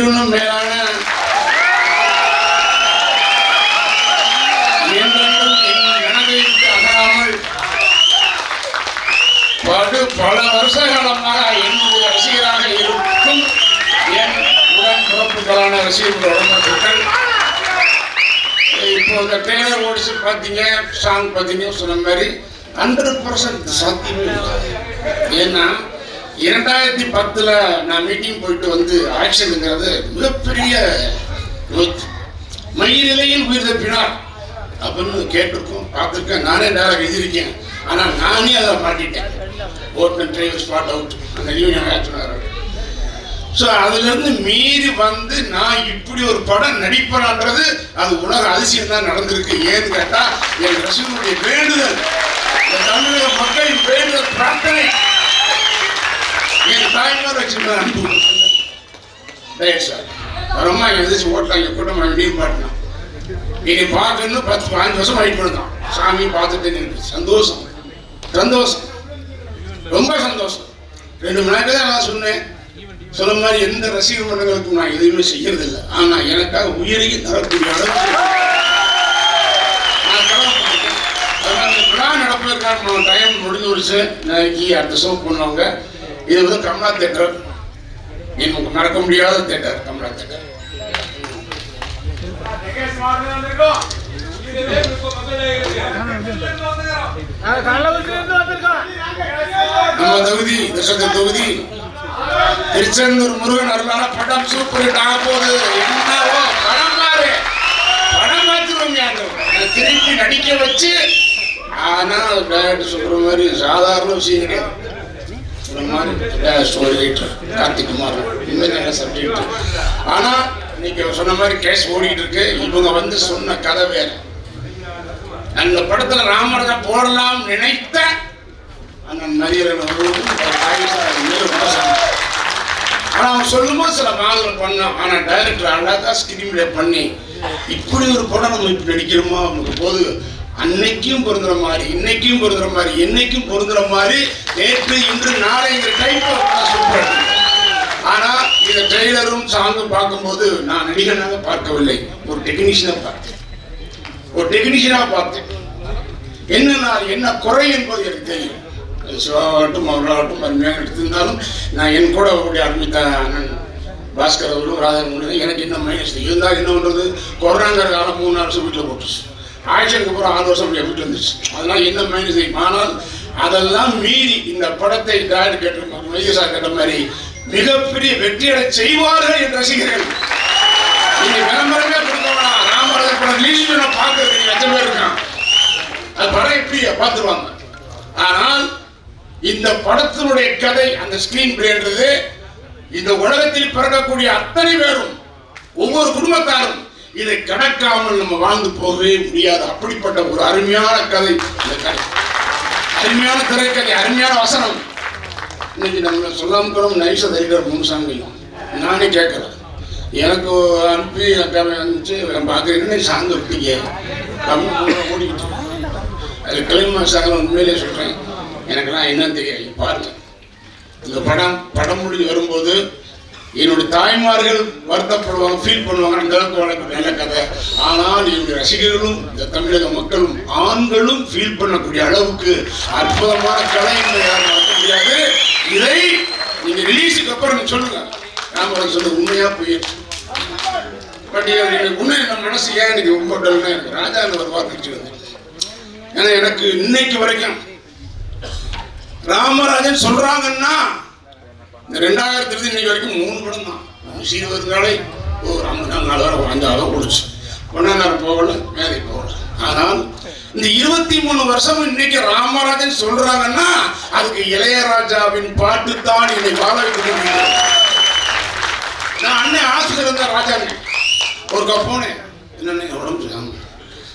உயிரினும் மேலான படு பல வருஷ காலமாக என்னுடைய ரசிகராக இருக்கும் என் உடன் பிறப்புகளான ரசிகர்கள் இப்போ இந்த டெய்லர் ஓடிச்சு பார்த்தீங்க சாங் பார்த்தீங்க சொன்ன மாதிரி ஹண்ட்ரட் பர்சன்ட் சாத்தியமே இல்லை. ஏன்னா இரண்டாயிரத்தி பத்தில் நான் மீட்டிங் போயிட்டு வந்து ஆக்ஷனுங்கிறது மிகப்பெரிய நோய் மயிரிலையில் உயிர் தப்பினார் அப்படின்னு கேட்டிருக்கோம் பார்த்துருக்கேன். நானே நேராக எழுதியிருக்கேன். ஆனால் நானே அதை மாட்டிட்டேன். ஓட்டுநர் டிரைவர் ஸ்பாட் அவுட் அந்த யூனியன் ஆக்ஷனாக ஸோ அதுலேருந்து மீறி வந்து நான் இப்படி ஒரு படம் நடிப்பேன்ன்றது அது உலக அதிசயம் தான் நடந்திருக்கு. ஏன்னு கேட்டால் என் ரசிகனுடைய வேண்டுதல் தமிழக மக்களின் வேண்டுதல் பிரார்த்தனை. என் தாய்மார் வச்சிருந்த அன்பு. ரைட் சார் வரமா எதிர்த்து ஓட்டலாம் கூட்டம் வெளியும் பாட்டினான் இனி பார்க்கணும் பத்து பாஞ்சு வருஷம் வெயிட் பண்ணுதான் சாமி பார்த்துட்டு நின்று சந்தோஷம். சந்தோஷம். ரொம்ப சந்தோஷம். ரெண்டு மணி நேரத்தில் தான் நான் சொன்னேன். சொன்ன மாதிரி எந்த ரசிகர் மன்றங்களுக்கும் நான் எதுவுமே செய்யறதில்லை. ஆனால் எனக்காக உயிரையும் தரக்கூடிய அளவுக்கு நான் கடமைப்பட்டிருக்கேன். அதனால இந்த விழா நடப்பதற்கான டைம் முடிஞ்சு வருச்சு நாளைக்கு அடுத்த ஷோ பண்ணுவாங்க இது வந்து கமலா தேட்டர் எனக்கு நடக்க முடியாத தேட்டர் கமலா தேட்டர் நம்ம தொகுதி தசக தொகுதி. திருச்செந்தூர் முருகன் அருளான படம் சூப்பர் ஹிட் ஆக போகுது. என்னவோ படம் பாரு. படம் பார்த்துருவோம் திருப்பி நடிக்க வச்சு ஆனால் டேரக்டர் சொல்ற மாதிரி சாதாரண விஷயம் கிடையாது. சொல்ற மாதிரி ஸ்டோரி ரைட்டர் கார்த்திக் குமார். இன்னும் நல்ல சப்ஜெக்ட் ஆனால் இன்னைக்கு சொன்ன மாதிரி கேஸ் ஓடிட்டு இருக்கு. இவங்க வந்து சொன்ன கதை வேறு. அந்த படத்தில் ராமர் தான் போடலாம் நினைத்த அந்த நதியரன் ஆனால் அவன் சொல்லும்போது சில மாதிரி பண்ணோம். ஆனால் டைரக்டர் அழகாக ஸ்கிரீன் பிளே பண்ணி இப்படி ஒரு படம் நம்ம இப்படி நடிக்கிறோமோ அவங்களுக்கு போது அன்னைக்கும் பொருந்துற மாதிரி இன்னைக்கும் பொருந்துற மாதிரி என்னைக்கும் பொருந்துற மாதிரி நேற்று இன்று நாளைங்கிற டைப் சூப்பர் ஆனா இந்த ட்ரெய்லரும் சாங்கும் பார்க்கும்போது நான் நடிகனாக பார்க்கவில்லை. ஒரு டெக்னீஷியனாக பார்த்தேன். ஒரு டெக்னீஷியனாக பார்த்தேன். என்ன நான் என்ன குறை என்பது எனக்கு தெரியும். சிவாகட்டும் அவர்களாகட்டும் அருமையாக எடுத்திருந்தாலும் நான் என் கூட அவருடைய அருமித்த அண்ணன் பாஸ்கர் அவர்களும் ராதாரன் எனக்கு என்ன மைனஸ் இருந்தால் என்ன பண்ணுறது கொரோனாங்கிற காலம் மூணு நாள் வீட்டில் போட்டுச்சு. ஆக்ஷனுக்கு அப்புறம் ஆறு வருஷம் அப்படியே வீட்டில் வந்துச்சு அதனால் என்ன மைனஸ் ஆனால் அதெல்லாம் மீறி இந்த படத்தை டாக்டர் கேட்ட மையசா கேட்ட மாதிரி மிகப்பெரிய வெற்றியடை செய்வார்கள் என்று ரசிகர்கள். நீங்க விளம்பரமே கொடுத்தவனா ராமராஜர் படம் ரிலீஸ் பண்ண பார்க்கறதுக்கு லட்சம் பேர் இருக்கான் அது படம் எப்படி பார்த்துருவாங்க? ஆனால் இந்த படத்தினுடைய கதை அந்த ஸ்கிரீன் பிளேன்றது இந்த உலகத்தில் பிறக்கக்கூடிய அத்தனை பேரும் ஒவ்வொரு குடும்பத்தாரும் இதை கடக்காமல் நம்ம வாழ்ந்து போகவே முடியாது. அப்படிப்பட்ட ஒரு அருமையான கதை இந்த கதை. அருமையான திரைக்கதை அருமையான வசனம். இன்னைக்கு நம்ம சொல்லாம கூட நைஸாக தெரிகிற சாங்கையும் நானே கேட்கல எனக்கு அனுப்பி அக்கா வந்துச்சு நான் பார்க்குறேன். என்ன விட்டீங்க தமிழ் ஓடிக்கிட்டு அது கிளைமா சாங்கில் உண்மையிலே சொல்கிறேன் எனக்கெல்லாம் என்னன்னு தெரியாது. பாருங்க. இந்த படம் படம் முடிஞ்சு வரும்போது என்னுடைய தாய்மார்கள் வருத்தப்படுவாங்க ஃபீல் பண்ணுவாங்க அந்த அளவுக்கு வழக்கு நல்ல கதை. ஆனால் என்னுடைய ரசிகர்களும் இந்த தமிழக மக்களும் ஆண்களும் ஃபீல் பண்ணக்கூடிய அளவுக்கு அற்புதமான கலை யாரும் நடத்த முடியாது. இதை நீங்க ரிலீஸுக்கு அப்புறம் நீங்க சொல்லுங்க. நாம சொல்ல உண்மையா போயிடுச்சு பட் எனக்கு உண்மை நம்ம மனசு ஏன் எனக்கு ரொம்ப டல்னா எனக்கு ராஜா ஒரு வார்த்தை வந்து ஏன்னா எனக்கு இன்னைக்கு வரைக்கும் ராமராஜன் சொல்றாங்கன்னா இந்த ரெண்டாயிரத்தி இன்னைக்கு வரைக்கும் மூணு படம் தான். இருபது நாளை ஓ ஐம்பது நாள் நாலு வாரம் அஞ்சு வாரம் ஓடிச்சு ஒன்றா நேரம் போகல மேதை போகல. ஆனால் இந்த இருபத்தி மூணு வருஷம் இன்னைக்கு ராமராஜன் சொல்றாங்கன்னா அதுக்கு இளையராஜாவின் பாட்டு தான் என்னை வாழ வைக்க முடியும் நான் அண்ணன் ஆசிரியர் இருந்த ராஜாங்க ஒரு கப்போனே என்னண்ணே உடம்பு சரியாம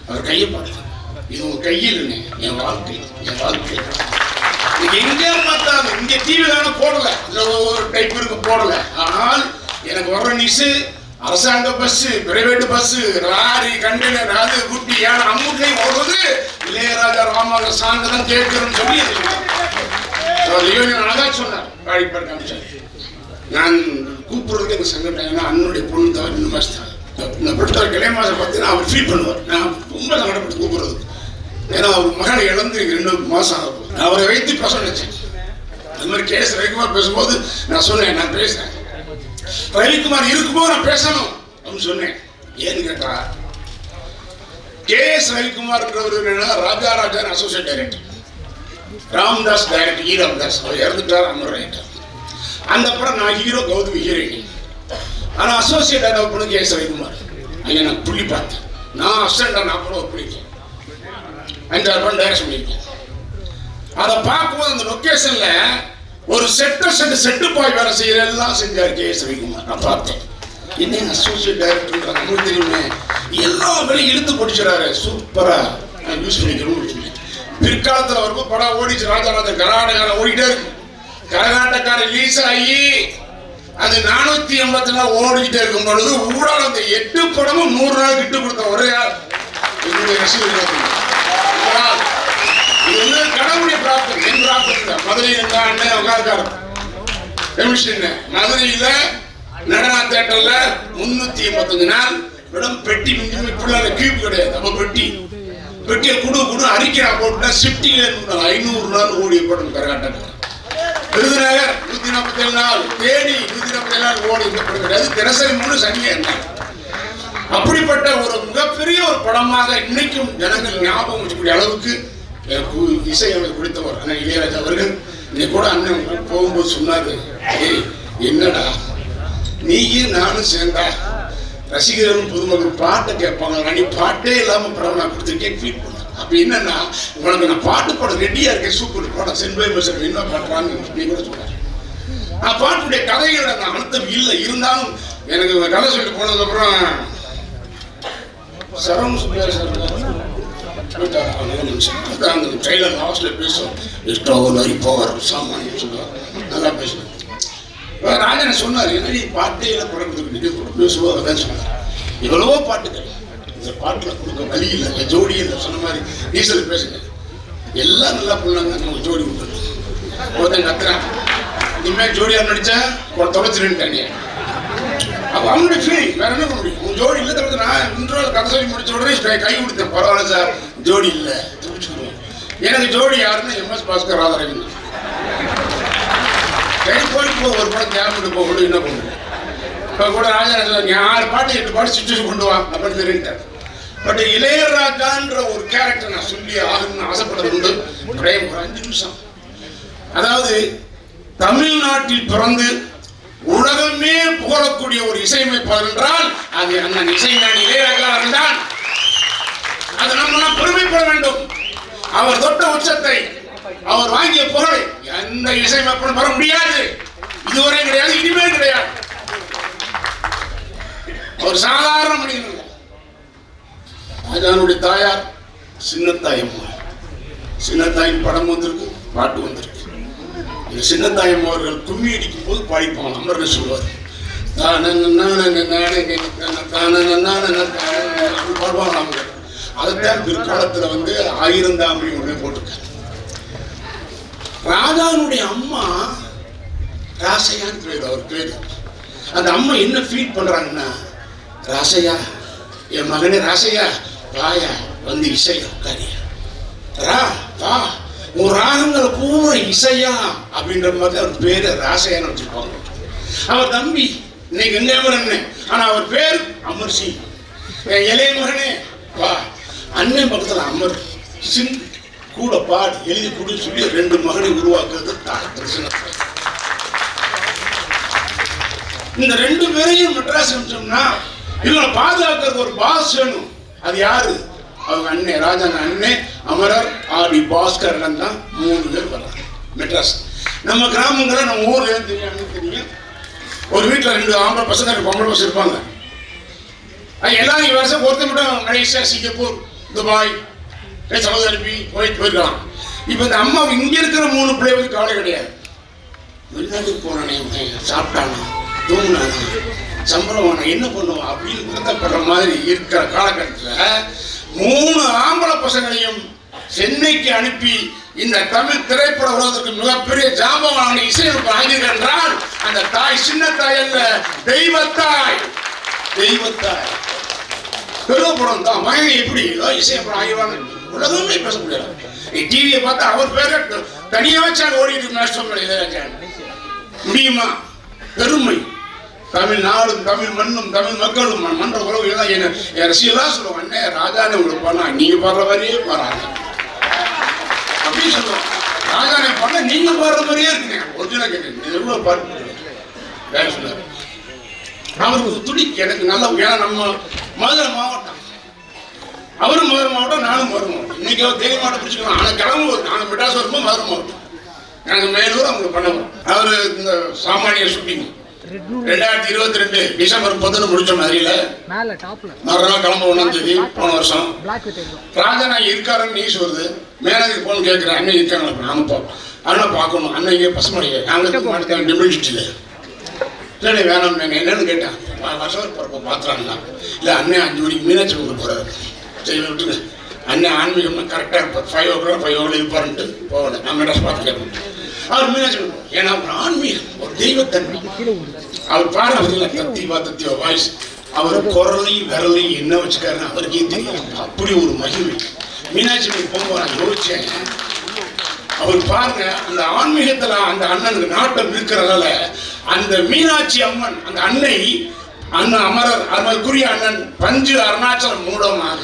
அவர் கையை பார்த்து இது உங்க கையில் என் வாழ்க்கை என் வாழ்க்கை. எங்கே பார்த்தாலும் இங்கே டிவி தானே போடல. அதுல ஒரு டைப் இருக்கு போடல. ஆனால் எனக்கு வர்ற நியூஸ் அரசாங்க bus private bus lorry container அது குட்டி யானை அம்முட்டையும் ஓடுறது இளையராஜா ராமராஜ சாங் தான் கேட்கிறோம்னு சொல்லி லியோனியன் அழகா சொன்னார். பாடிப்பார் காமிச்சார். நான் கூப்பிடுறதுக்கு எனக்கு சங்கடம் ஏன்னா அண்ணனுடைய பொண்ணு தான் ரெண்டு மாதம் தான். இந்த பிரச்சனை கிளை மாதம் பார்த்தீங்கன்னா அவர் ஃபீல் பண்ணுவார். நான் ரொம்ப சங்கடப்பட்டு கூப்பிடுறதுக்கு. ஏன்னா அவர் மகனை இழந்து ரெண்டு மாசம் ஆகும் நான் அவரை வைத்து பேச அது மாதிரி கே எஸ் ரவிக்குமார் பேசும்போது நான் சொன்னேன் நான் பேசுறேன். ரவிக்குமார் இருக்கும்போது நான் பேசணும் அப்படின்னு சொன்னேன். ஏன்னு கேட்டா கே எஸ் ரவிக்குமார்ன்றவர் என்னன்னா Raja Raja associate director Ramdas director E e. Ramdas. அவர் இறந்துட்டார் அமர் ரைட்டர் அந்த படம் நான் ஹீரோ கௌதமி ஹீரோயின் ஆனா அசோசியேட் ஆன பொண்ணு கே எஸ் ரவிக்குமார். ஐயா நான் புள்ளி பார்த்தேன். நான் அசிஸ்டண்டா நான் கூட பிடிக்கேன் அஞ்சாறு படம் டைரக்ஷன் பண்ணியிருக்கேன் அதை பார்க்கும்போது அந்த லொக்கேஷன்ல ஒரு செட்டு செட்டு செட்டு பாய் வேலை செய்யற எல்லாம் செஞ்சார் கே. எஸ். ரவிக்குமார். நான் பார்த்தேன். என்ன அசோசியேட் டைரக்டர் உங்களுக்கு தெரியுமே. எல்லா வேலையும் இழுத்து பிடிச்சிடாரு சூப்பரா நான் யூஸ் பண்ணிக்கணும்னு பிற்காலத்தில் பிற்காலத்துல வரும்போது படம் ஓடிச்சு ராஜாராஜன் கரகாட்டக்காரன் ஓடிட்டே இருக்கும் கரகாட்டக்காரன் ரிலீஸ் ஆகி அது நானூத்தி எண்பத்தி நாள் ஓடிக்கிட்டே இருக்கும் பொழுது ஊடால அந்த எட்டு படமும் நூறு நாள் விட்டு கொடுத்த ஒரே ஆள் என்னுடைய ரசிகர்கள். இது வந்து கடவுளுடைய பிராப்தம் என் பிராப்தம் இல்லை மதுரையில் இருந்தா அண்ணன் உட்கார்க்காரன் கமிஷன் மதுரையில நடனா தேட்டர்ல முன்னூத்தி எண்பத்தஞ்சு நாள் மேடம் பெட்டி மிஞ்சி இப்படிலாம் கியூப் கிடையாது. நம்ம பெட்டி. பெட்டியை குடு குடு அறிக்கை போட்டுனா ஷிஃப்டிங் ஐநூறு நாள் ஓடி படம் கரகாட்டம். விருதுநகர் நூத்தி நாற்பத்தி ஏழு நாள் தேனி நூத்தி நாற்பத்தி ஏழு நாள் ஓடி கிடையாது. தினசரி மூணு சனியே அப்படிப்பட்ட ஒரு மிகப்பெரிய ஒரு படமாக இன்னைக்கும் ஜனங்கள் ஞாபகம் வச்சுக்கூடிய அளவுக்கு இசை எனக்கு பிடித்தவர் அண்ணன் இளையராஜா அவர்கள். இன்னைக்கு கூட அண்ணன் போகும்போது சொன்னாரு ஏய் என்னடா? நீயும் நானும் சேர்ந்தா ரசிகர்களும் பொதுமக்கள் பாட்டை கேட்பாங்க. நீ பாட்டே இல்லாம படம் நான் கொடுத்துருக்கேன் ஃபீல் பண்ணேன் அப்ப என்னன்னா உனக்கு நான் பாட்டு பாட ரெடியா இருக்கேன். சூப்பர் படம் சென்பை மிஸ்டர் என்ன பண்றான்னு நீ கூட சொன்னார். நான் பாட்டுடைய கதைகளோட நான் அழுத்தம் இல்லை. இருந்தாலும் எனக்கு கதை சொல்லிட்டு போனதுக்கப்புறம் சரவண சுப்பியார் சார் போயிட்டாரு. அவங்க ஒரு நிமிஷம். அதான் அந்த ட்ரெயிலர் லாஸ்ட்ல பேசும் இஷ்டம் ஒரு போவார் சாமானியம் சொல்லுவார் நல்லா பேசுவேன் ராஜன் சொன்னார் என்னடி பாட்டே இல்லை படம் கொடுக்க கூட பேசுவோம் அதான் சொன்னார் எவ்வளவோ பாட்டுகள் இந்த பாட்டில் கொடுக்க வழி இல்லை இந்த ஜோடி இல்லை சொன்ன மாதிரி டீசல் பேசுங்க எல்லாம் நல்லா பண்ணாங்க நமக்கு ஜோடி கொடுக்குறது ஒருத்தன் கத்துறான் இனிமேல் ஜோடியா நடிச்சா தொலைச்சிருந்துட்டாங்க அப்ப அவனுடைய ஃபீலிங் வேற என்ன பண்ண முடியும் உன் ஜோடி இல்லை தவிர்த்து நான் இன்ட்ரோல கதை சொல்லி முடிச்ச உடனே கை கொடுத்தேன் பரவாயில்ல சார் ஜோடி இல்லை. தப்பிச்சுக்கிடுவோம் எனக்கு ஜோடி யாருன்னா எம்எஸ் பாஸ்கர் ராதாரவிந்தன் கை போயிட்டு ஒரு படம் தேவைப்பட்டு போக கூட என்ன பண்ணுவோம் இப்போ கூட ராஜராஜன் நீ ஆறு பாட்டு எட்டு பாட்டு சுச்சுவேஷன் கொண்டு வா அப்படின்னு தெரிவிட்டார் பட் இளையராஜான்ற ஒரு கேரக்டர் நான் சொல்லி ஆகணும்னு ஆசைப்பட்டது உண்டு. பிரேம் ஒரு அஞ்சு நிமிஷம். அதாவது தமிழ்நாட்டில் பிறந்து உலகமே புகழக்கூடிய ஒரு இசையமைப்பாளர் என்றால் அது அண்ணன் இசைஞானி இளையராஜா இருந்தான் அது நம்மளாம் பெருமைப்பட வேண்டும். அவர் தொட்ட உச்சத்தை அவர் வாங்கிய புகழை எந்த இசையமைப்பாளரும் வர முடியாது. இதுவரை கிடையாது இனிமே கிடையாது. அவர் சாதாரண மனிதன் அல்ல. ராஜானுடைய தாயார் சின்னத்தாயம்மா சின்னத்தாயின் படம் வந்திருக்கு பாட்டு வந்திருக்கு. சின்னத்தாயம் அவர்கள் கும்மி அடிக்கும் போது பாடிப்பாங்க அமர்ந்து சொல்வார். பாடுவாங்க அவங்க. அதைத்தான் பிற்காலத்துல வந்து ஆயிரம் ஒண்ணு ஒன்று போட்டிருக்காரு அம்மா ராசையான்னு பேர் அவர் பேர். அந்த அம்மா என்ன ஃபீட் பண்றாங்கன்னா ராசையா என் மகனே ராசையா வாயா வந்து இசை உட்காரியா ரா வா உன் ராகங்களை பூரா இசையா அப்படின்ற மாதிரி அவர் பேரு ராசையான்னு வச்சிருப்பாங்க. அவர் தம்பி இன்னைக்கு எங்க அண்ணன் ஆனா அவர் பேர் அமர் சிங் என் இளைய மகனே வா. அண்ணன் பக்கத்தில் அமர் சிங் கூட பாடி எழுதி கொடு சொல்லி ரெண்டு மகனை உருவாக்குறது டாக்டர் சின்னப்பா. இந்த ரெண்டு பேரையும் மெட்ராஸ் அனுப்பிச்சோம்னா இவங்களை பாதுகாக்கிறது ஒரு பாஸ் வேணும். அது யாரு? அவங்க அண்ணன் ராஜன் அண்ணன் அமரர் ஆர் டி தான் மூணு பேர் வர்றாங்க மெட்ராஸ். நம்ம கிராமங்களில் நம்ம ஊர்ல இருந்து தெரியும் தெரியும் ஒரு வீட்டில் ரெண்டு ஆம்பளை பசங்க ரெண்டு பொம்பளை பசங்க இருப்பாங்க. அது எல்லாரும் வருஷம் ஒருத்தர் மட்டும் மலேசியா சிங்கப்பூர் துபாய் ஏ, சவுதி அரேபி குவைத் போயிருக்கலாம். இப்போ இந்த அம்மா இங்க இருக்கிற மூணு பிள்ளைகளுக்கு கவலை கிடையாது. வெளிநாட்டுக்கு போனானே சாப்பிட்டானா தூங்கினானா சம்பளம் என்ன பண்ணுவோம் அப்படின்னு வருத்தப்படுற மாதிரி இருக்கிற காலகட்டத்தில் மூணு ஆம்பளை பசங்களையும் சென்னைக்கு அனுப்பி இந்த தமிழ் திரைப்பட உலகத்துக்கு மிகப்பெரிய ஜாம்பவான இசையமைப்பு ஆகியது என்றால் அந்த தாய் சின்ன தாய் அல்ல தெய்வத்தாய். தெய்வத்தாய். பெருமப்படம் தான் மகன் எப்படி? ஏதோ இசையப்படம் ஆகிடுவாங்க. உலகமே பேச முடியாது நீ டிவியை பார்த்தா அவர் பேர தனியாக வச்சா ஓடிட்டு நஷ்டம் இளையராஜா முடியுமா? பெருமை. தமிழ்நாடும் தமிழ் மண்ணும் தமிழ் மக்களும் மன்ற உறவு எல்லாம் என்ன? என் ரசிகலா சொல்லுவாங்க அண்ணே ராஜானே உங்களுக்கு பண்ணா நீங்க பாடுற மாதிரியே பாடுறாங்க அப்படின்னு சொல்லுவோம் ராஜானே பண்ண நீங்க பாடுற மாதிரியே இருக்கீங்க. ஒரிஜினல் கேட்குறேன் இது எவ்வளவு பாட்டு வேற அவருக்கு துடி எனக்கு நல்ல ஏன்னா நம்ம மதுரை மாவட்டம். அவரும் மதுரை மாவட்டம் நானும் மதுரை மாவட்டம். இன்னைக்கு அவர் தேனி மாவட்டம் பிடிச்சிக்கலாம் ஆனால் கிளம்பு நாங்கள் மெட்ராஸ் வரும்போது மதுரை மாவட்டம். நாங்கள் மேலூர் அவங்க பண்ணுவோம் அவர் இந்த சாமானிய ஷூட்டிங். ரெண்டாயிரத்தி இருபத்தி ரெண்டு டிசம்பர் பதினொன்று முடிச்ச டாப்ல மறுநாள் கிளம்ப ஒன்றாம் தேதி போன வருஷம். ராஜா நான் இருக்காருன்னு நியூஸ் வருது. மேனேஜர் போன் கேட்குறேன் அண்ணன் இருக்காங்களா? நாம போ அண்ணன் பார்க்கணும். அண்ணன் இங்கே பசுமடைய நாங்கள் மாட்டேன் டிமிழிச்சிட்டில் இல்லை வேணாம் நான் என்னன்னு கேட்டேன் வருஷம் பிறப்பு பார்த்துறாங்களா இல்லை. அண்ணன் அஞ்சு மணிக்கு மீனாட்சி கொண்டு போகிறாரு சரி விட்டுங்க அண்ணன் ஆன்மீகம்னா கரெக்டாக இருப்பார் five o'clock five o'clock இருப்பாருன்ட்டு போகல. நான் மெட்ராஸ் பார்த்து அவர் மீனாட்சி கொண்டு ஏன்னா அவர் ஆன்மீகம் ஒரு தெய்வத்தன்மை அவர் பாடுறதுல தத்திவா தத்திவா வாய்ஸ். அவர் குரலையும் விரலையும் என்ன வச்சுக்காருன்னு அவருக்கே தெரியும். அப்படி ஒரு மகிமை. மீனாட்சி போகும்போது நான் யோசிச்சேன். அவர் பாருங்க அந்த ஆன்மீகத்துல அந்த அண்ணனுக்கு நாட்டம் இருக்கிறதால அந்த மீனாட்சி அம்மன் அந்த அன்னை அண்ணன் அமரர் அருமைக்குரிய அண்ணன் பஞ்சு அருணாச்சலம் மூலமாக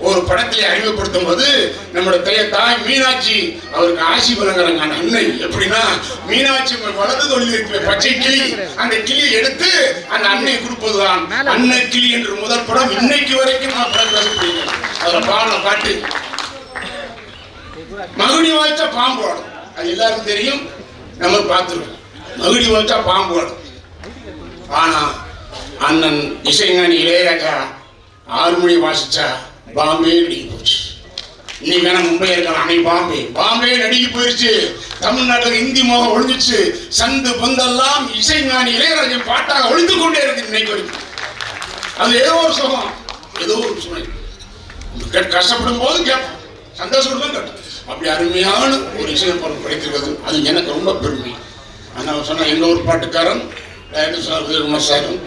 ஒரு படத்திலே அறிமுகப்படுத்தும் போது நம்முடைய தைய தாய் மீனாட்சி அவருக்கு ஆசி வழங்குறாங்க. அந்த அன்னை எப்படின்னா மீனாட்சி அம்மன் வலது தொழில் இருக்கிற பச்சை கிளி அந்த கிளியை எடுத்து அந்த அன்னை கொடுப்பதுதான். அன்னை கிளி என்று முதல் படம் இன்னைக்கு வரைக்கும் நான் படம் பேசப்படுகிறேன் அதில் பாடின பாட்டு. மகுடி வாய்ச்சா பாம்பு ஆடும். அது எல்லாருக்கும் தெரியும். நம்ம பார்த்துருக்கோம். மகுடி வாய்ச்சா பாம்பு ஆடும். ஆனா அண்ணன் இசைஞானி இளையராஜா ஆறு மணி வாசிச்சா பாம்பே நடிக்க போச்சு. இன்னைக்கு வேணா மும்பை இருக்கலாம். அன்னைக்கு பாம்பே. பாம்பே நடிக்க போயிருச்சு. தமிழ்நாட்டில் இந்தி மோகம் ஒழிஞ்சிச்சு. சந்து பந்தெல்லாம் இசைஞானி இளையராஜன் பாட்டாக ஒழிந்து கொண்டே இருக்கு இன்னைக்கு வரைக்கும். அது ஏதோ ஒரு சுகம். ஏதோ ஒரு சுமை. கஷ்டப்படும் போது கேட்போம். சந்தோஷப்படும் போது கேட்போம். அப்படி அருமையான ஒரு இசையமைப்பாளர் கிடைத்திருக்கிறது அது எனக்கு ரொம்ப பெருமை. ஆனால் சொன்ன இன்னொரு பாட்டுக்காரன் டைரக்டர் சாரும்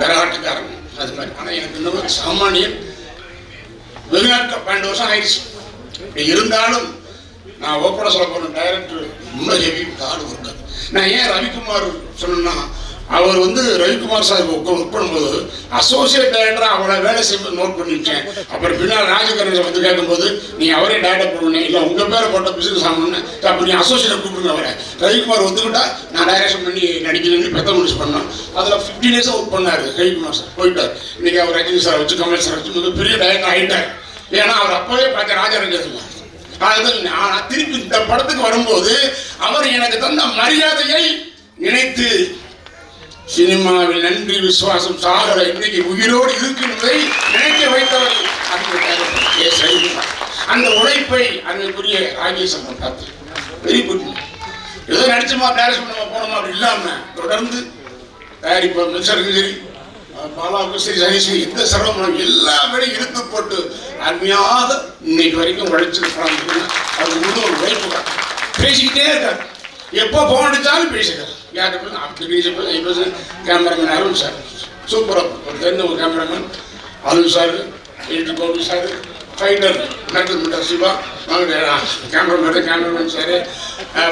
கரகாட்டுக்காரன் அது மாதிரி. ஆனால் எனக்கு இன்னும் சாமானியன் வெளிநாட்டில் பன்னெண்டு வருஷம் ஆயிடுச்சு. இப்படி இருந்தாலும் நான் ஓப்பனாக சொல்ல போன டைரக்டர் முன்னேவி ஹெவி ஹார்ட் ஒர்க்கர் நான் ஏன் ரவிக்குமார் சொன்னேன்னா அவர் வந்து ரவிக்குமார் சார் ஒர்க் பண்ணும்போது அசோசியேட் டைரக்டரா அவரை வேலை செய்ய நோட் பண்ணிட்டேன் அப்புறம் பின்னால் ராஜகரன் வந்து கேட்கும்போது நீ அவரே டைரக்டர் பண்ணுவேன் இல்லை உங்க பேரை போட்ட பிசினஸ் ஆகணும்னு. அப்புறம் நீ அசோசியேட் கூப்பிடுங்க அவரை. ரவிக்குமார் ஒத்துக்கிட்டா நான் டைரக்ஷன் பண்ணி நடிக்கிறேன்னு பெத்த முடிச்சு பண்ணோம் அதில் ஃபிஃப்டீன் டேஸாக ஒர்க் பண்ணாரு ரவிக்குமார் சார். போயிட்டார். இன்னைக்கு அவர் ரஜினி சார் வச்சு கமல் சார் வச்சு மிகப்பெரிய டைரக்டர் ஆகிட்டார் ஏன்னா அவர் அப்பவே பார்த்த ராஜரஞ்சன் அதுதான் நான் திருப்பி இந்த படத்துக்கு வரும்போது அவர் எனக்கு தந்த மரியாதையை நினைத்து சினிமாவில் நன்றி விசுவாசம் சாகர இன்றைக்கு உயிரோடு இருக்கின்றதை நினைக்க வைத்தவர் அந்த அந்த உழைப்பை அன்னைக்குரிய ராஜேசன் பார்த்து. Very good. ஏதோ நடிச்சோமா டேரக்ஷன் பண்ணமா போனோமா அப்படி இல்லாம தொடர்ந்து தயாரிப்பா மின்சாரம் சரி பாலாவுக்கும் சரி சரி சரி எந்த சிரமம் எல்லா வேலையும் இழுத்து போட்டு அருமையாக இன்னைக்கு வரைக்கும் உழைச்சிருக்கிறாங்க அது முழு ஒரு உழைப்பு பேசிக்கிட்டே இருக்காரு எப்போ போன் அடிச்சாலும் பேசுகிறார் யார்கிட்ட அப்படி பேசி கேமராமேன் அருண் சார் சூப்பராக ஒரு தெரிஞ்ச ஒரு cameraman Arun sir editor Gopi sir fighter நட்டு மிட்டர் Siva cameraman cameraman sir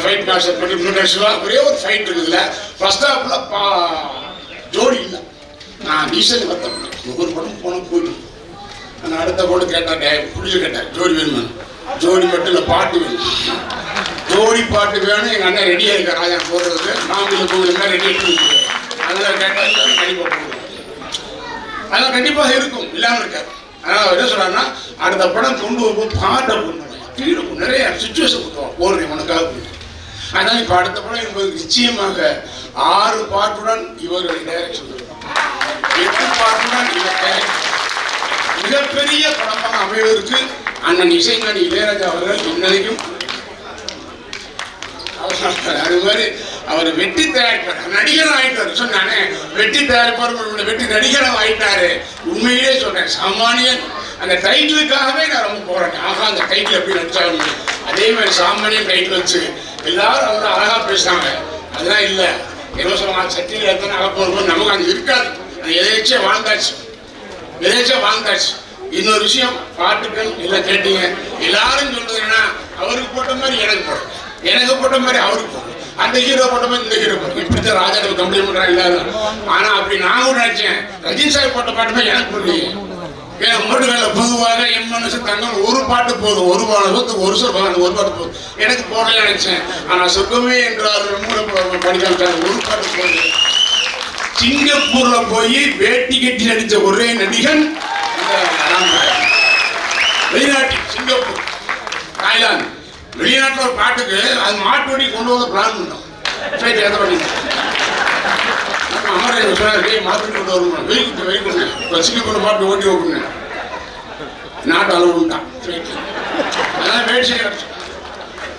fight master பண்ணி மிட்டர் சிவா ஒரே ஒரு ஃபைட் இருக்குதுல ஃபர்ஸ்ட் ஹாஃப்ல பா ஜோடி இல்லை. நான் டீசல் வர்த்தேன் ஒவ்வொரு படம் போனால் போயிட்டு நான் அடுத்த போட்டு கேட்டேன் பிடிச்சி கேட்டேன் ஜோடி வேணுமா? ஜோடி மட்டும் இல்லை பாட்டு வேணும்? ஜோடி பாட்டு வேணும். எங்கள் அண்ணன் ரெடியாக இருக்கார். ராஜா போடுறதுக்கு மாமியில் கோவில் மாதிரி ரெடி இருக்கு. அதெல்லாம் கேட்டால் கண்டிப்பாக போடுவோம். அதெல்லாம் கண்டிப்பாக இருக்கும். இல்லாமல் இருக்காது. அதனால் அவர் என்ன சொல்றாருன்னா அடுத்த படம் கொண்டு வரும்போது பாட்டை கொண்டு வரணும். நிறைய சுச்சுவேஷன் கொடுத்துருவோம் போடுறேன் உனக்காக கொண்டு அதனால் இப்போ அடுத்த படம் என்பது நிச்சயமாக ஆறு பாட்டுடன் இவர்கள் டைரக்ஷன் எட்டு பாட்டுடன் இவர் மிகப்பெரிய படமாக அமைவதற்கு அண்ணன் இசைஞானி இளையராஜா அவர்கள் இன்னைக்கும் அது மாதிரி அவர் வெட்டி தயாரிப்பார் நடிகரும் ஆயிட்டார். சொன்னானே வெட்டி தயாரிப்பார் வெட்டி வெற்றி நடிகரும் ஆயிட்டாரு. உண்மையிலே சொன்னேன் சாமானியன். அந்த டைட்டிலுக்காகவே நான் ரொம்ப போராட்டேன் ஆகா அந்த டைட்டில் எப்படி நடிச்சாலும் அதே மாதிரி சாமானியன் டைட்டில் வச்சு எல்லாரும் அவங்க அழகா பேசுறாங்க. அதெல்லாம் இல்லை. என்ன சொல்லுவாங்க சட்டியில் எத்தனை அழகா நமக்கு அது இருக்காது. அது எதேச்சியா வாழ்ந்தாச்சு. எதேச்சியா வாழ்ந்தாச்சு. இன்னொரு விஷயம் பாட்டுக்கள் எல்லாம் கேட்டீங்க. எல்லாரும் சொல்றது என்ன அவருக்கு போட்ட மாதிரி எனக்கு போடும் எனக்கு போட்ட மாதிரி அவருக்கு அந்த ஹீரோ போட்ட மாதிரி இந்த ஹீரோ போடும் இப்படித்தான் ராஜா கம்ப்ளைண்ட் பண்றாங்க எல்லாரும். ஆனா அப்படி நான் கூட நினைச்சேன் ரஜினி சார் போட்ட பாட்டுமே எனக்கு போடலையே ஏன்னா முருகன்ல பொதுவாக என் மனசு தங்கம் ஒரு பாட்டு போதும். ஒரு பாடத்துக்கு ஒரு சொல் அந்த ஒரு பாட்டு போதும். எனக்கு போடல நினைச்சேன். ஆனா சொர்க்கமே என்றால் மூணு படிக்காம ஒரு பாட்டு போதும். சிங்கப்பூர்ல போய் வேட்டி கட்டி நடித்த ஒரே நடிகன் வெளிநாட்டில் சிங்கப்பூர். தாய்லாந்து. வெளிநாட்டில் ஒரு பாட்டுக்கு அது மாட்டு வண்டி கொண்டு வந்து பிளான் பண்ணோம் ஃப்ளைட் ஏற்ற பண்ணி அமரன் சொன்னாரு "டேய், மாட்டு வண்டி கொண்டு வரணும்? வெயில் குத்து வெயில் கொண்டு இப்போ பாட்டு ஓட்டி ஓட்டுனேன் நாட்டு அளவுட்டான் அதான் வேட்சி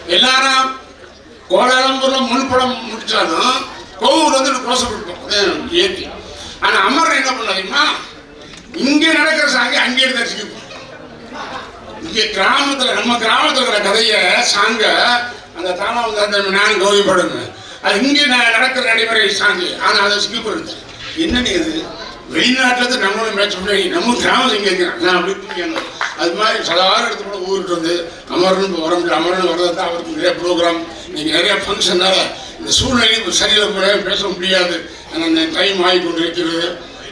எல்லாரும் கோலாலம்பூர்ல முன்படம் முடிச்சாலும் கோவூர் வந்து கோசம் கொடுப்போம் அதான் இயற்கை ஆனால் அமரன் என்ன பண்ணாதீங்கன்னா இங்கே நடக்கிற சாங்கி அங்கே எடுத்து சிங்கப்பூர் இங்கே கிராமத்தில் நம்ம கிராமத்தில் இருக்கிற கதையை சாங்க அந்த தானா வந்து அந்த நான் கௌரிப்படுங்க அது இங்கே நான் நடக்கிற நடைமுறை சாங்கு. ஆனால் அதை சிங்கப்பூர் எடுத்து என்னன்னு இது? வெளிநாட்டுல நம்மளும் மேட்ச் பண்ணி நம்ம கிராமம் இங்கே இருக்கிறான் நான் அப்படி பிடிக்கணும் அது மாதிரி சலவாரம் இடத்துல கூட ஊருக்கு வந்து அமரன் வர முடியும் அமரன் வர்றது தான் அவருக்கு நிறைய ப்ரோக்ராம் நீங்கள் நிறைய ஃபங்க்ஷனால இந்த சூழ்நிலையும் சரியில் சரியில்லை முறையாக பேச முடியாது. ஆனால் இந்த டைம் ஆகி கொண்டு இருக்கிறது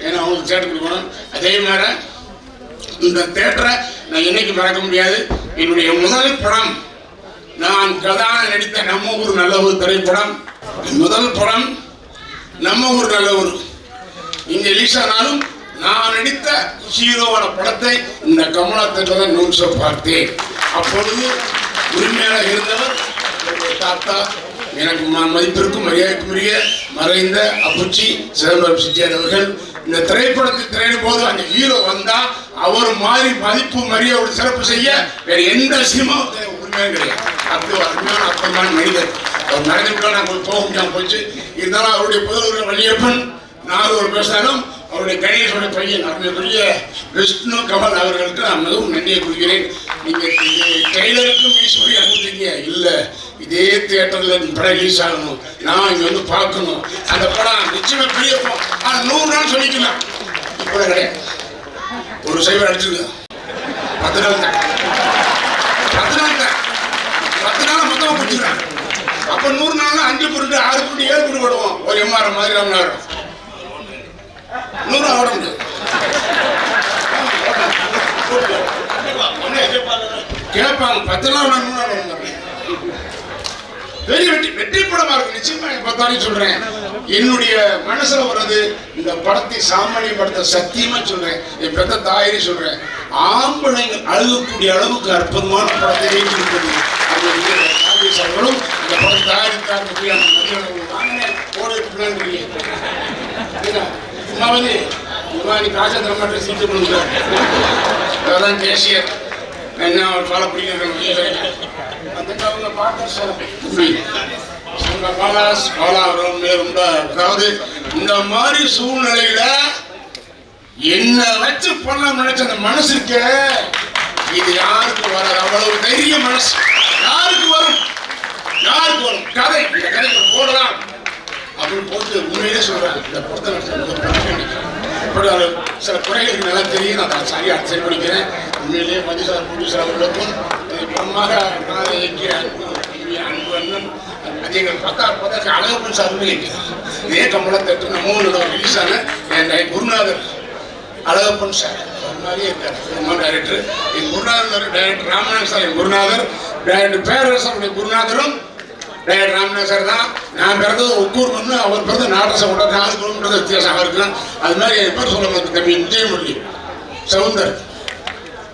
ஏன்னா அவங்களுக்கு சேர்த்து கொடுக்கணும் அதே மாதிரி இந்த தேட்டரை நான் என்னைக்கு மறக்க முடியாது. என்னுடைய முதல் படம் நான் கதான நடித்த நம்ம ஊர் நல்ல ஒரு திரைப்படம். முதல் படம் நம்ம ஊர் நல்ல ஒரு. இங்க ரிலீஸ் ஆனாலும் நான் நடித்த ஹீரோவான படத்தை இந்த கமலா தேட்டர் நோட்ஸை பார்த்தேன். அப்பொழுது உரிமையாக இருந்தவர் தாத்தா. எனக்கு ம- மதிப்பிற்கும் மரியாதைக்குரிய மறைந்த அப்புச்சி சிதம்பரம் செட்டியார் அவர்கள். இந்த திரைப்படத்தில் திரையிடும் போது அந்த ஹீரோ வந்தா அவர் மாதிரி மதிப்பு மரியாதை சிறப்பு செய்ய வேற எந்த சினிமாவும் உண்மையே கிடையாது. அப்படி ஒரு அருமையான அப்பந்தான் மனிதர் அவர் மறைந்து நாங்கள் போக முடியாம போச்சு. இருந்தாலும் அவருடைய புதல்வர் வள்ளியப்பன் நான் ஒரு பேசினாலும் அவருடைய கணேசோட பையன் அவருடைய விஷ்ணு கமல் அவர்களுக்கு நான் மிகவும் நன்றியை குறிக்கிறேன் நீங்க ட்ரெய்லருக்கும் ஈஸ்வரி அனுமதிங்க. இல்லை இதே தியேட்டர்ல ரிலீஸ் ஆகணும். நான் இங்க வந்து பார்க்கணும். அந்த படம் நிச்சயமா பெரிய படம் ஆனா நூறு நாள் சொல்லிக்கலாம் இப்போ கிடையாது. ஒரு சைவர் அடிச்சிருக்க பத்து நாள் தான். பத்து நாள் தான். பத்து நாள் மொத்தமா பிடிச்சிருக்காங்க அப்ப நூறு நாள் அஞ்சு புருட்டு ஆறு புருட்டு ஏழு புருட்டு போடுவோம் ஒரு எம்ஆர் மாதிரி ராமநாதர் நூறு ஓட முடியாது. கேட்பாங்க பத்து நாள் நான் நூறு நாள் ஓட பெரிய வெற்றி வெற்றி படமா இருக்கு. நிச்சயமா எனக்கு பத்தாலும் சொல்றேன். என்னுடைய மனசுல வர்றது இந்த படத்தை சாமானிய படத்தை சத்தியமா சொல்றேன். என் பெத்த தாயிரி சொல்றேன். ஆம்பளைங்க அழுகக்கூடிய அளவுக்கு அற்புதமான படத்தை வைத்திருக்கிறது அது அவர்களும் இந்த படம் தயாரித்தார் பற்றியான மரியாதை வந்து சும்மா நீ காசத்திர மட்டும் சீட்டு கொடுக்குற அதான் கேசியர். என்ன அவர் பால அவங்க பார்க்க சொல்லுங்க பாலாஸ் பாலா ரொம்ப ரொம்ப அதாவது இந்த மாதிரி சூழ்நிலையில என்ன வச்சு பண்ண நினைச்ச அந்த மனசுக்கு இது யாருக்கு வர அவ்வளவு தைரிய மனசு. யாருக்கு வரும்? யாருக்கு வரும்? கதை. இந்த கதைக்கு போடலாம். அப்படின்னு போட்டு உண்மையிலே சொல்றாங்க இந்த படத்தை நான் ரொம்ப பெருமையா சில குறைகளுக்கு நல்லா தெரியும். நான் அதை சரியா சரி பண்ணிக்கிறேன். உண்மையிலேயே மதிசார் ப்ரொடியூசர் அவர்களுக்கும் இதை படமாக நான் இயக்கிய அன்பு அன்பு அண்ணன் நீங்கள் பார்த்தா பார்த்தா அழகப்பன் சார் இருக்கிறார் இதே கமலத்தட்டு நம்ம ஊரில் ரிலீஸ் ஆன என் குருநாதர் அழகப்பன் சார் மாதிரியே இருக்கார் சினிமா டைரக்டர் என் குருநாதர் டைரக்டர் ராமநாதன் சார் என் குருநாதர் டைரக்டர் பேரரசருடைய குருநாதரும் டைரக்டர் ராமநாதன் சார் தான் நான் பிறந்தது ஒக்கூர் மண்ணு அவர் பிறந்த நாட்டரசம் கூட நாலு கிலோமீட்டர் வித்தியாசம் இருக்கலாம் அது மாதிரி என் பேர் சொல்ல மாட்டேன் தம்பி விஜயமுரளி சவுந்தர்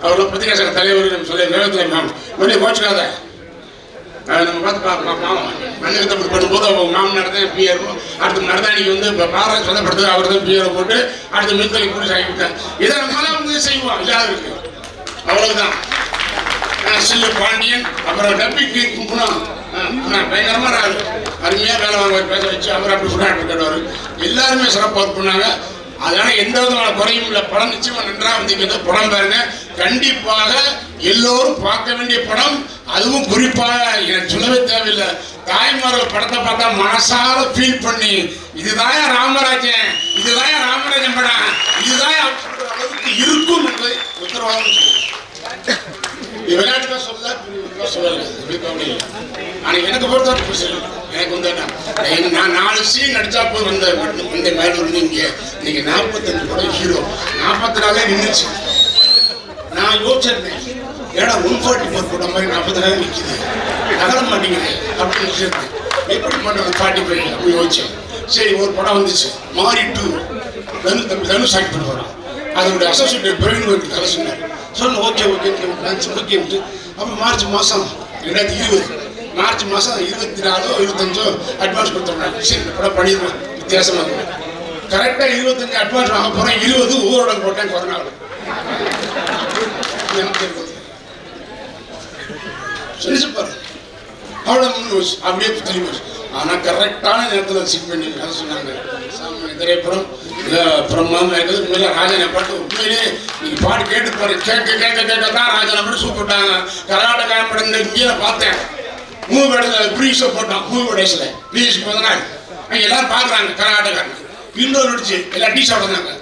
அவர்கள் பத்திரிகை சங்க தலைவர் நம்ம சொல்லி வேகத்தில் மேம் மொழி கோச்சுக்காத நம்ம பார்த்து பார்ப்போம் மண்ணுக்கு தமிழ் பண்ணும்போது அவங்க மாமனார் தான் பிஆர் அடுத்து நடந்தாணிக்கு வந்து இப்போ பாரா சொந்தப்படுத்து அவர் தான் பிஆரை போட்டு அடுத்து மின்தலை கூட சாக்கி இதை இருந்தாலும் அவங்க செய்வோம் இல்லாத இருக்கு அவ்வளவுதான் சில்லு பாண்டியன் அப்புறம் டப்பி கும்பணும் பயங்கரமா ஆளு அருமையா வேலை வாங்க பேச வச்சு அவர் அப்படி ஃபுல்லாக எல்லாருமே சிறப்பாக பண்ணாங்க. அதனால எந்த விதமான குறையும் இல்லை. படம் நிச்சயமா நன்றா வந்திருக்கிறது. படம் பாருங்க. கண்டிப்பாக எல்லோரும் பார்க்க வேண்டிய படம். அதுவும் குறிப்பாக எனக்கு சொல்லவே தேவையில்லை. தாய்மார்கள் படத்தை பார்த்தா மனசார ஃபீல் பண்ணி இதுதான் ராமராஜன். இதுதான் ராமராஜன் படம். இதுதான் இருக்கும் என்பதை உத்தரவாதம் சொல்லுவேன் இது விளையாட்டுதான் ஆனா எனக்கு பொறுத்தவரை பிரச்சனை எனக்கு வந்து என்ன, நான் நாலு சீன் நடிச்சா போதும் இந்த இந்த மேல இருந்து இங்க. நீங்க நாற்பத்தஞ்சு படம் ஹீரோ நாற்பத்தி நாலே நின்றுச்சு. நான் யோசிச்சிருந்தேன். ஏடா ஒன் ஃபார்ட்டி ஃபோர் கூட மாதிரி நாற்பத்தி நாலு நிற்கிது நகர மாட்டேங்குது அப்படின்னு யோசிச்சிருந்தேன். எப்படி பண்ணுறது ஃபார்ட்டி ஃபைவ் அப்படின்னு யோசிச்சேன். சரி ஒரு படம் வந்துச்சு. மாறி டூ தனு தம்பி தனுஷ் ஆக்ட் பண்ணுவாங்க அதோட அசோசியேட் பிரவீன் ஒரு கதை சொன்னார். சொன்ன ஓகே ஓகே ஓகே அப்புறம் மார்ச் மாதம் ரெண்டாயிரத்தி இருபது மார்ச் மாதம் இருபத்தி நாலோ இருபத்தஞ்சோ அட்வான்ஸ் கொடுத்துருந்தாங்க சரி இந்த படம் பண்ணிடுவேன் வித்தியாசமாக இருக்கும். கரெக்டாக இருபத்தஞ்சு அட்வான்ஸ் வாங்க போகிறேன் இருபது ஊரோட போட்டேன் கொரோனாவில் சொல்லிச்சு பாரு அவ்வளோ முன்னு அப்படியே திரும்பி ஆனால் கரெக்டான நேரத்தில் சிக் பண்ணி அதை சொன்னாங்க. சாமி திரைப்படம் இல்லை பிரம்மாமல் இருக்குது உண்மையிலே ராஜனை பாட்டு உண்மையிலே நீங்கள் பாட்டு கேட்டு பாரு. கேட்க கேட்க கேட்க தான் ராஜனை மட்டும் சூப்பிட்டாங்க கர்நாடகா படம் இந்த இங்கே பார்த்தேன். மூவி படத்தில் ப்ரீஷோ போட்டான். மூவி படேஸில் ப்ரீஸ் போதனால் எல்லாரும் பார்க்குறாங்க கர்நாடகா. இன்னொரு நடிச்சு எல்லாம் டீ சாப்பிட்றாங்க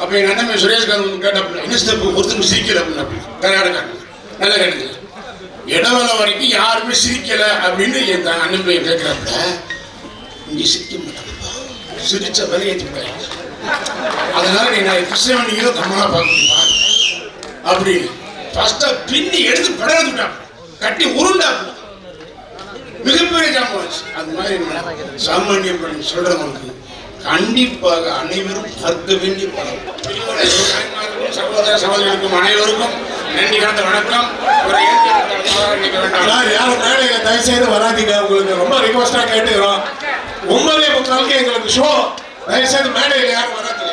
அப்போ எங்கள் அண்ணன் சுரேஷ்காரன் கேட்டப்ப என்ன ஸ்டெப் ஒருத்தங்க சிரிக்கல? அப்படின்னு கர்நாடகா. நல்ல கேட்டது இடவேளை வரைக்கும் யாருமே சிரிக்கலை அப்படின்னு என் த- அண்ணன் போய் கேட்கிறாப்புல இங்க சிரிக்க மாட்டாங்கப்பா சிரிச்ச வேலை ஏற்றி அதனால நீ நான் கிருஷ்ணவனியோ பார்க்கணுமா பார்க்கணும்பா அப்படின்னு. ஃபர்ஸ்டா பின்னி எடுத்து படம் கட்டி உருண்டா மிகப்பெரிய ஜாமாச்சு அது மாதிரி நம்ம சாமானியம் படம் சொல்றவங்களுக்கு கண்டிப்பாக அனைவரும் பார்க்க வேண்டிய படம். சகோதர சகோதரிக்கும் அனைவருக்கும் நன்றி கலந்த வணக்கம். யாரும் மேடையில தயவு செய்து வராதீங்க. உங்களுக்கு ரொம்ப ரிக்வஸ்டா கேட்டுக்கிறோம். ஒன்பதே முக்காலுக்கு எங்களுக்கு ஷோ தயவு செய்து மேடையில யாரும் வராதீங்க